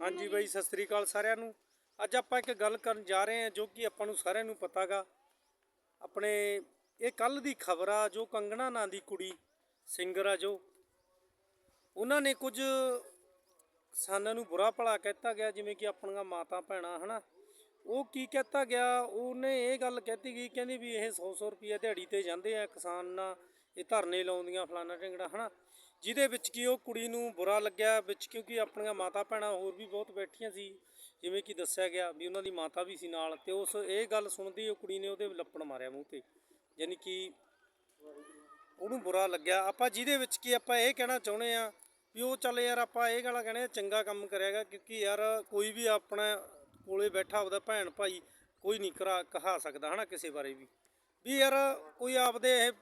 ਹਾਂਜੀ ਬਾਈ, ਸਤਿ ਸ੍ਰੀ ਅਕਾਲ ਸਾਰਿਆਂ ਨੂੰ। ਅੱਜ ਆਪਾਂ ਇੱਕ ਗੱਲ ਕਰਨ ਜਾ ਰਹੇ ਹਾਂ ਜੋ ਕਿ ਆਪਾਂ ਨੂੰ ਸਾਰਿਆਂ ਨੂੰ ਪਤਾਗਾ। ਆਪਣੇ ਇਹ ਕੱਲ ਦੀ ਖਬਰ ਆ ਜੋ ਕੰਗਣਾ ਨਾਂ ਦੀ ਕੁੜੀ ਸਿੰਗਰ ਆ ਜੋ। ਉਹਨਾਂ ਨੇ ਕੁਝ ਕਿਸਾਨਾਂ ਨੂੰ ਬੁਰਾ ਭਲਾ ਕਹਿਤਾ ਗਿਆ, ਜਿਵੇਂ ਕਿ ਆਪਣੀਆਂ ਮਾਤਾ ਭੈਣਾਂ, ਹਨਾ। ਉਹ ਕੀ ਕਹਿਤਾ ਗਿਆ, ਉਹਨੇ ਇਹ ਗੱਲ ਕਹਿਤੀ ਗਈ, ਕਹਿੰਦੀ ਵੀ ਇਹ 100-100 ਰੁਪਏ ਦਿਹਾੜੀ ਤੇ ਜਾਂਦੇ ਆ ਕਿਸਾਨ ਨਾਲ। ਇਹ ਧਰਨੇ ਲਾਉਂਦੀਆਂ ਫਲਾਣਾ ਢਿੰਗੜਾ, ਹਨਾ? ਜਿਹਦੇ ਵਿੱਚ ਕੀ ਉਹ ਕੁੜੀ ਨੂੰ ਬੁਰਾ ਲੱਗਿਆ, ਵਿੱਚ ਕਿਉਂਕਿ ਆਪਣੀਆਂ ਮਾਤਾ ਭੈਣਾਂ ਹੋਰ ਵੀ ਬਹੁਤ ਬੈਠੀਆਂ ਸੀ, ਜਿਵੇਂ ਕਿ ਦੱਸਿਆ ਗਿਆ ਵੀ ਉਹਨਾਂ ਦੀ ਮਾਤਾ ਵੀ ਸੀ ਨਾਲ ਤੇ ਉਸ ਇਹ ਗੱਲ ਸੁਣਦੀ ਉਹ ਕੁੜੀ ਨੇ ਉਹਦੇ ਲੱਪੜ ਮਾਰਿਆ ਮੂੰਹ ਤੇ, ਯਾਨੀ ਕਿ ਉਹਨੂੰ ਬੁਰਾ ਲੱਗਿਆ। ਆਪਾਂ ਜਿਹਦੇ ਵਿੱਚ ਕੀ ਆਪਾਂ ਇਹ ਕਹਿਣਾ ਚਾਹੁੰਦੇ ਆ ਵੀ ਉਹ ਚੱਲ ਯਾਰ ਆਪਾਂ ਇਹ ਗਾਲਾਂ ਕਹਿੰਦੇ ਚੰਗਾ ਕੰਮ ਕਰਿਆਗਾ ਕਿਉਂਕਿ ਯਾਰ ਕੋਈ ਵੀ ਆਪਣਾ ਕੋਲੇ ਬੈਠਾ ਆਪਦਾ ਭੈਣ ਭਾਈ ਕੋਈ ਨਹੀਂ ਕਰਾ, ਕਹਾ ਸਕਦਾ, ਹਨਾ, ਕਿਸੇ ਬਾਰੇ ਵੀ। ਵੀ ਯਾਰ ਕੋਈ ਆਪਦੇ ਇਹ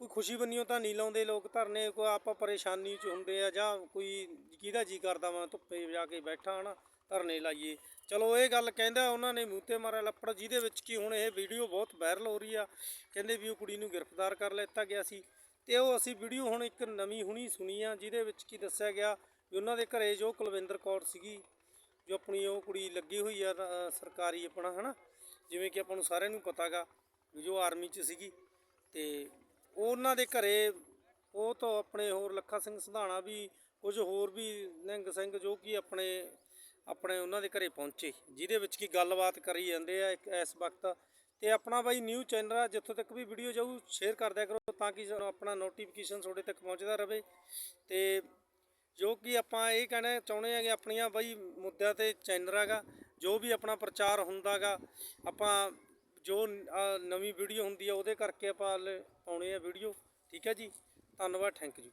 ਕੋਈ ਖੁਸ਼ੀ ਬੰਨਿਓ ਤਾਂ ਨਹੀਂ ਲਾਉਂਦੇ ਲੋਕ, ਧਰਨੇ ਕੋਈ ਆਪਾਂ ਪਰੇਸ਼ਾਨੀ ਚ ਹੁੰਦੇ ਆ ਜਾਂ ਕੋਈ ਕਿਹਦਾ ਜੀ ਕਰਦਾ ਵਾ, ਧੁੱਪੇ ਜਾ ਕੇ ਬੈਠਾ ਹਨਾ, ਧਰਨੇ ਲਾਈਏ। ਚਲੋ ਇਹ ਗੱਲ ਕਹਿੰਦਾ ਉਹਨਾਂ ਨੇ ਮੂੰਹ ਤੇ ਮਾਰਿਆ ਲੱਪੜ, ਜਿਹਦੇ ਵਿੱਚ ਕੀ ਹੁਣ ਇਹ ਵੀਡੀਓ ਬਹੁਤ ਵਾਇਰਲ ਹੋ ਰਹੀ ਆ, ਕਹਿੰਦੇ ਵੀ ਉਹ ਕੁੜੀ ਨੂੰ ਗ੍ਰਿਫਤਾਰ ਕਰ ਲਿੱਤਾ ਗਿਆ ਸੀ। ਤੇ ਉਹ ਅਸੀਂ ਵੀਡੀਓ ਹੁਣ ਇੱਕ ਨਵੀਂ ਹੁਣੀ ਸੁਣੀ ਆ, ਜਿਹਦੇ ਵਿੱਚ ਕੀ ਦੱਸਿਆ ਗਿਆ ਵੀ ਉਹਨਾਂ ਦੇ ਘਰੇ ਜੋ ਕੁਲਵਿੰਦਰ ਕੌਰ ਸੀਗੀ, ਜੋ ਆਪਣੀ ਉਹ ਕੁੜੀ ਲੱਗੀ ਹੋਈ ਆ ਸਰਕਾਰੀ ਆਪਣਾ ਹਨਾ, ਜਿਵੇਂ ਕਿ ਆਪਾਂ ਨੂੰ ਸਾਰਿਆਂ ਨੂੰ ਪਤਾਗਾ ਵੀ ਜੋ ਆਰਮੀ 'ਚ ਸੀਗੀ। ਤੇ ਉਹਨਾਂ ਦੇ ਘਰੇ ਉਹ ਤੋਂ ਆਪਣੇ ਹੋਰ ਲੱਖਾ ਸਿੰਘ ਸੰਧਾਣਾ ਵੀ, ਕੁਝ ਹੋਰ ਵੀ ਨਿੰਗ ਸਿੰਘ ਜੋ ਕਿ ਆਪਣੇ ਆਪਣੇ ਉਹਨਾਂ ਦੇ ਘਰੇ ਪਹੁੰਚੇ, ਜਿਹਦੇ ਵਿੱਚ ਕੀ ਗੱਲਬਾਤ ਕਰੀ ਜਾਂਦੇ ਆ ਇੱਕ ਇਸ ਵਕਤ। ਤੇ ਆਪਣਾ ਬਾਈ ਨਿਊ ਚੈਨਲ ਆ, ਜਿੱਥੋਂ ਤੱਕ ਵੀ ਵੀਡੀਓ ਜਾਊ ਸ਼ੇਅਰ ਕਰ ਦਿਆ ਕਰੋ ਤਾਂ ਕਿ ਆਪਣਾ ਨੋਟੀਫਿਕੇਸ਼ਨ ਤੁਹਾਡੇ ਤੱਕ ਪਹੁੰਚਦਾ ਰਹੇ ਤੇ ਜੋ ਕਿ ਆਪਾਂ ਇਹ ਕਹਿਣਾ ਚਾਹੁੰਦੇ ਆ ਕਿ ਆਪਣੀਆਂ ਬਾਈ ਮੁੱਦਿਆਂ ਤੇ ਚੈਨਲ ਹੈਗਾ, ਜੋ ਵੀ ਆਪਣਾ ਪ੍ਰਚਾਰ ਹੁੰਦਾਗਾ, ਆਪਾਂ ਜੋ ਨਵੀਂ ਵੀਡੀਓ ਹੁੰਦੀ ਆ ਉਹਦੇ ਕਰਕੇ ਆਪਾਂ ਲ- ਪਾਉਣੇ ਆ ਵੀਡੀਓ। ਠੀਕ ਹੈ ਜੀ? ਧੰਨਵਾਦ, ਥੈਂਕ ਯੂ।